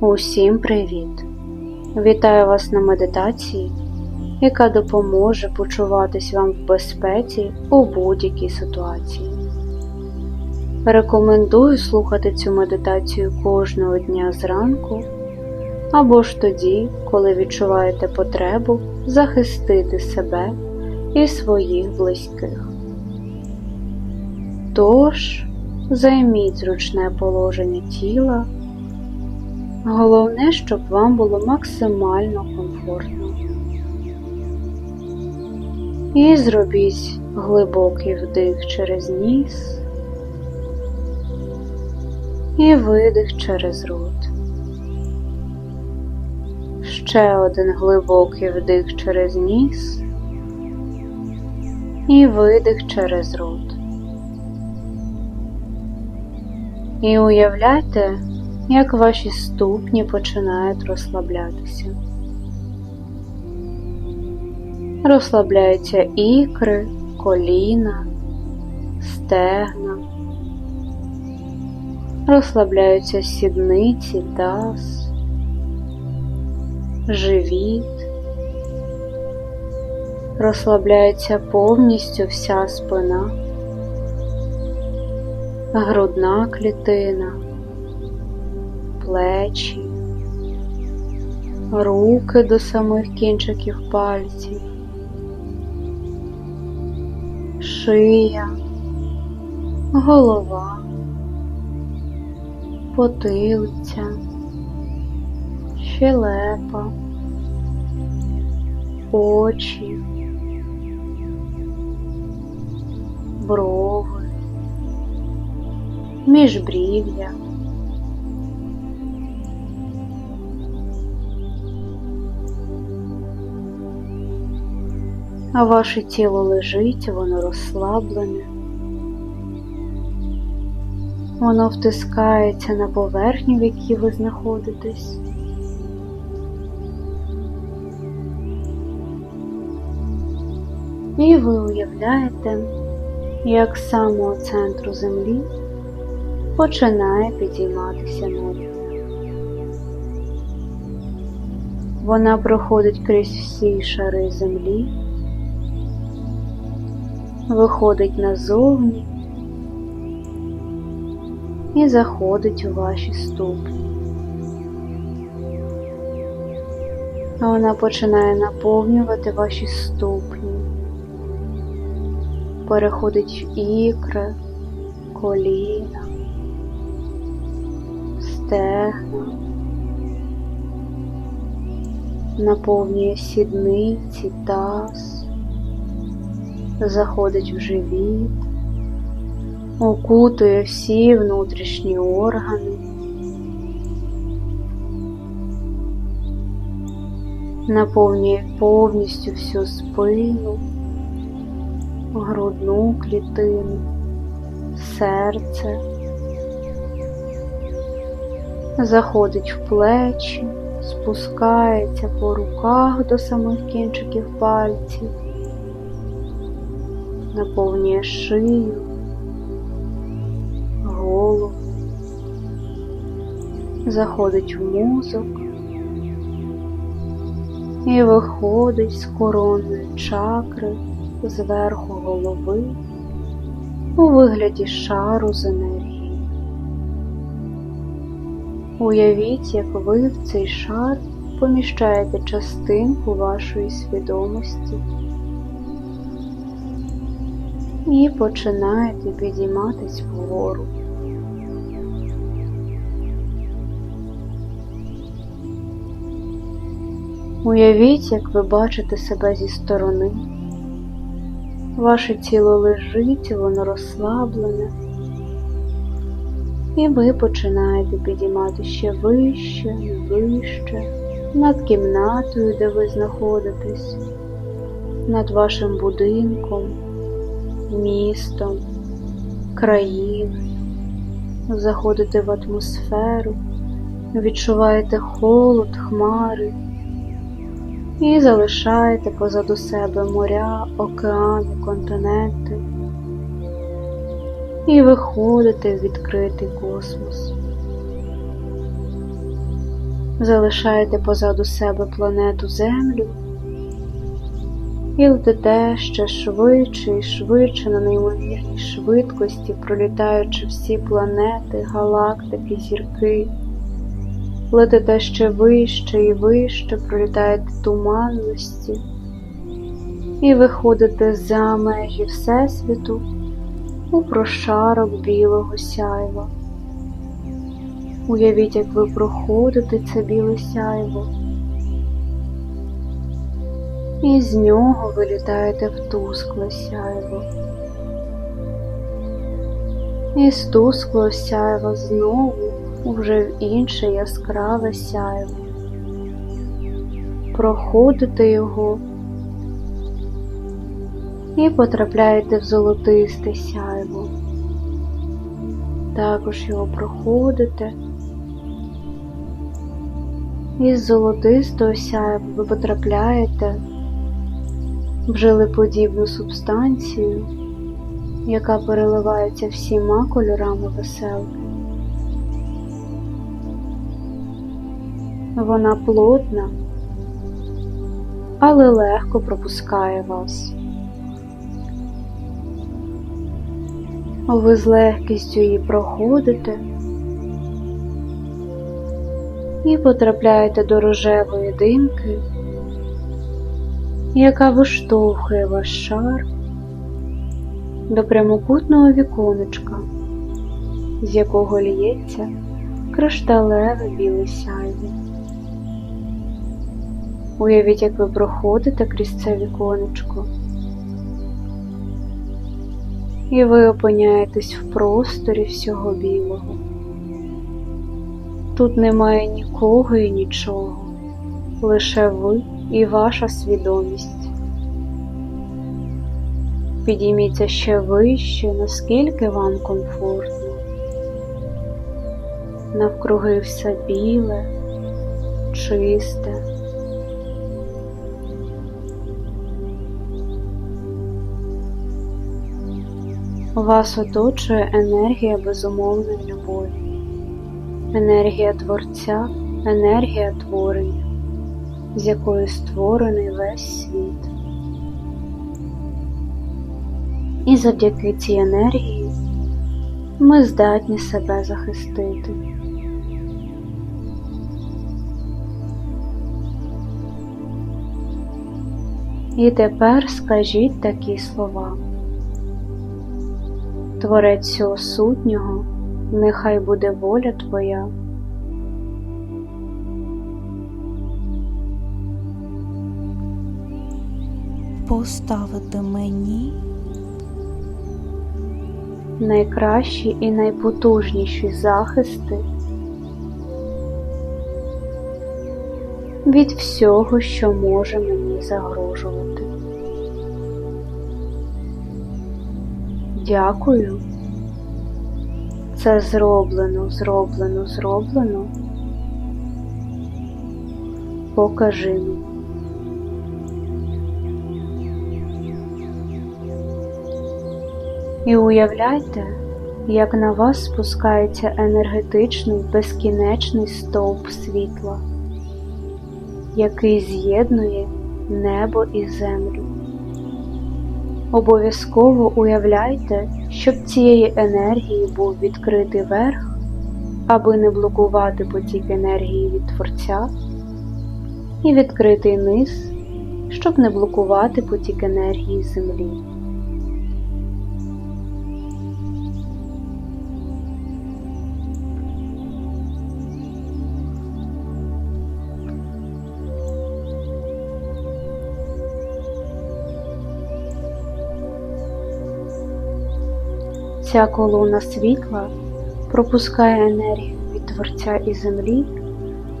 Усім привіт! Вітаю вас на медитації, яка допоможе почуватись вам в безпеці у будь-якій ситуації. Рекомендую слухати цю медитацію кожного дня зранку або ж тоді, коли відчуваєте потребу захистити себе і своїх близьких. Тож, займіть зручне положення тіла. Головне, щоб вам було максимально комфортно. І зробіть глибокий вдих через ніс і видих через рот. Ще один глибокий вдих через ніс і видих через рот. І уявляйте, як ваші ступні починають розслаблятися. Розслабляються ікри, коліна, стегна, розслабляються сідниці, таз, живіт, розслабляється повністю вся спина, грудна клітина плечі, руки до самих кінчиків пальців, шия, голова, потилиця, щелепа, очі, брови, міжбрів'я. А ваше тіло лежить, воно розслаблене, воно втискається на поверхню, в якій ви знаходитесь. І ви уявляєте, як з самого центру землі починає підійматися небо. Вона проходить крізь всі шари землі виходить назовні і заходить у ваші ступні. Вона починає наповнювати ваші ступні, переходить в ікри, коліна, стегна, наповнює сідниці, таз заходить в живіт, окутує всі внутрішні органи, наповнює повністю всю спину, грудну клітину, серце, заходить в плечі, спускається по руках до самих кінчиків пальців наповнює шию, голову, заходить в мозок і виходить з коронної чакри зверху голови у вигляді шару з енергії. Уявіть, як ви в цей шар поміщаєте частинку вашої свідомості і починаєте підійматись вгору. Уявіть, як ви бачите себе зі сторони. Ваше тіло лежить, воно розслаблене, і ви починаєте підіймати ще вище і вище над кімнатою, де ви знаходитесь, над вашим будинком містом, країною, заходите в атмосферу, відчуваєте холод, хмари і залишаєте позаду себе моря, океани, континенти і виходите в відкритий космос. залишаєте позаду себе планету Землю і летите ще швидше і швидше на неймовірній швидкості, пролітаючи всі планети, галактики, зірки. Летите ще вище і вище, пролітаєте туманності і виходите за межі Всесвіту у прошарок білого сяйва. Уявіть, як ви проходите це біле сяйво, і з нього вилітаєте в тускле сяйво. І з тусклого сяйва знову вже в інше яскраве сяйво. Проходите його і потрапляєте в золотисте сяйво. Також його проходите. Із золотистого сяйва ви потрапляєте в жилеподібну субстанцію, яка переливається всіма кольорами веселки. Вона плотна, але легко пропускає вас. Ви з легкістю її проходите і потрапляєте до рожевої димки, яка виштовхує ваш шар до прямокутного віконечка, з якого лється кришталеве біле сяйво. Уявіть, як ви проходите крізь це віконечко, і ви опиняєтесь в просторі всього білого. Тут немає нікого і нічого, лише ви і ваша свідомість. Підійміться ще вище, наскільки вам комфортно. Навкруги все біле, чисте. Вас оточує енергія безумовної любові, енергія Творця, енергія творення, з якої створений весь світ. І завдяки цій енергії ми здатні себе захистити. І тепер скажіть такі слова. Творець всього сутнього, нехай буде воля Твоя. Поставити мені найкращі і найпотужніші захисти від всього, що може мені загрожувати. Дякую. Це зроблено, зроблено, зроблено. Покажи мені. І уявляйте, як на вас спускається енергетичний безкінечний стовп світла, який з'єднує небо і землю. Обов'язково уявляйте, щоб цієї енергії був відкритий верх, аби не блокувати потік енергії від Творця, і відкритий низ, щоб не блокувати потік енергії Землі. Ця колона світла пропускає енергію від Творця і землі,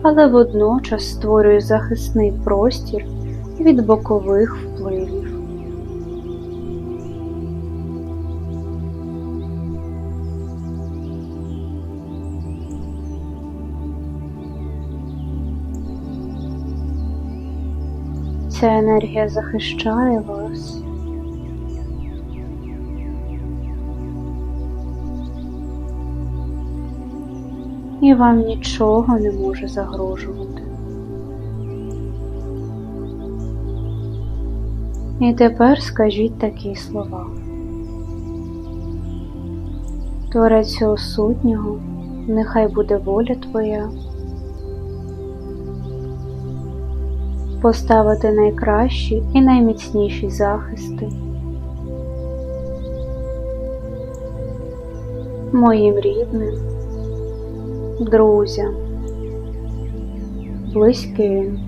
але водночас створює захисний простір від бокових впливів. Ця енергія захищає вас. І вам нічого не може загрожувати. І тепер скажіть такі слова. Творець сутнього, нехай буде воля Твоя. Поставити найкращі і найміцніші захисти. Моїм рідним, друзям, близьким,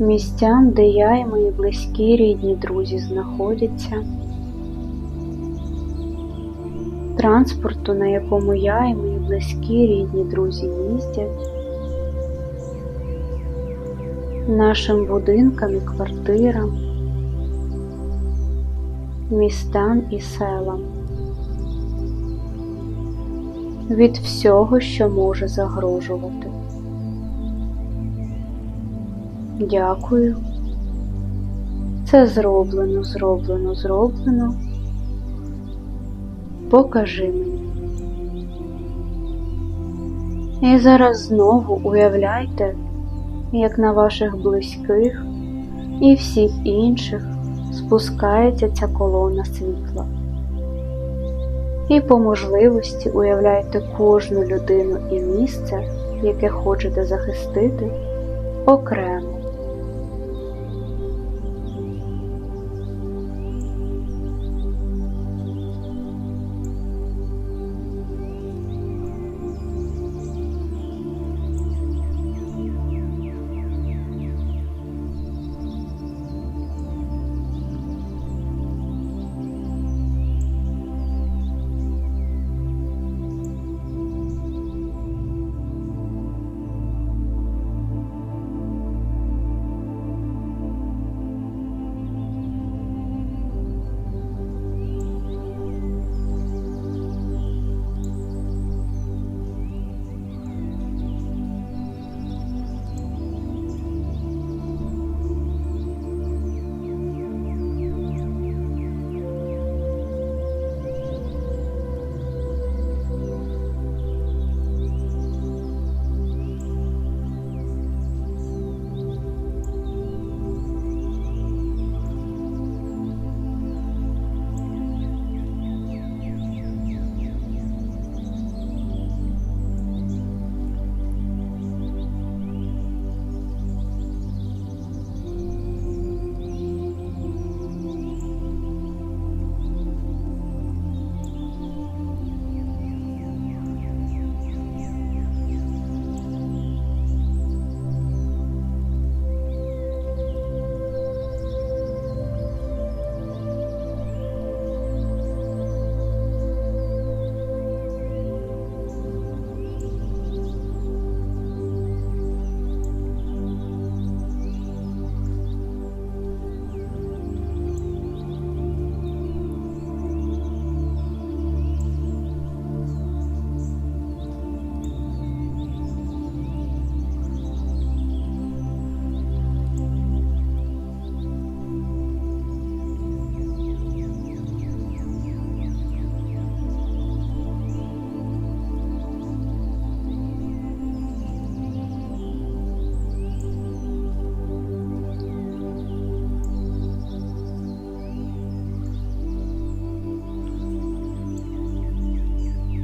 місцям, де я і мої близькі рідні друзі знаходяться, транспорту, на якому я і мої близькі рідні друзі їздять, нашим будинкам і квартирам, містам і селам. Від всього, що може загрожувати. Дякую. Це зроблено, зроблено, зроблено. Покажи мені. І зараз знову уявляйте, як на ваших близьких і всіх інших спускається ця колона світла. І по можливості уявляйте кожну людину і місце, яке хочете захистити окремо.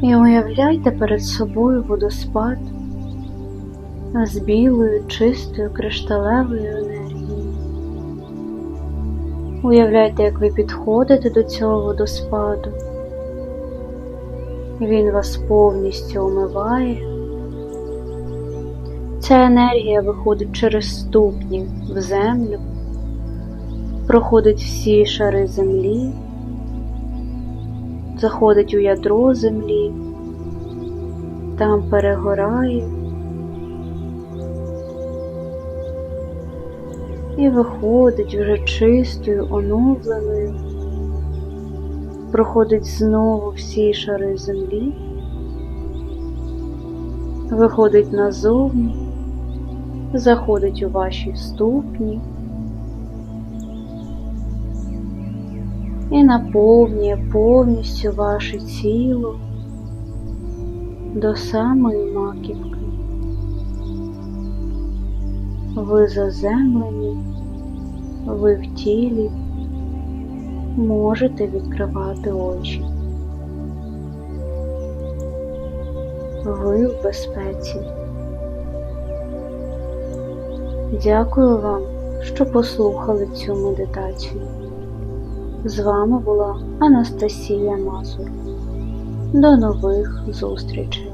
І уявляйте перед собою водоспад з білою, чистою кришталевою енергією. Уявляйте, як ви підходите до цього водоспаду. Він вас повністю омиває. Ця енергія виходить через ступні в землю, проходить всі шари землі заходить у ядро землі, там перегорає. І виходить вже чистою, оновленою, проходить знову всі шари землі, виходить назовні, заходить у ваші ступні. Наповнює повністю ваше тіло, до самої маківки. Ви заземлені, ви в тілі, можете відкривати очі. Ви в безпеці. Дякую вам, що послухали цю медитацію. З вами була Анастасія Мазур. До нових зустрічей!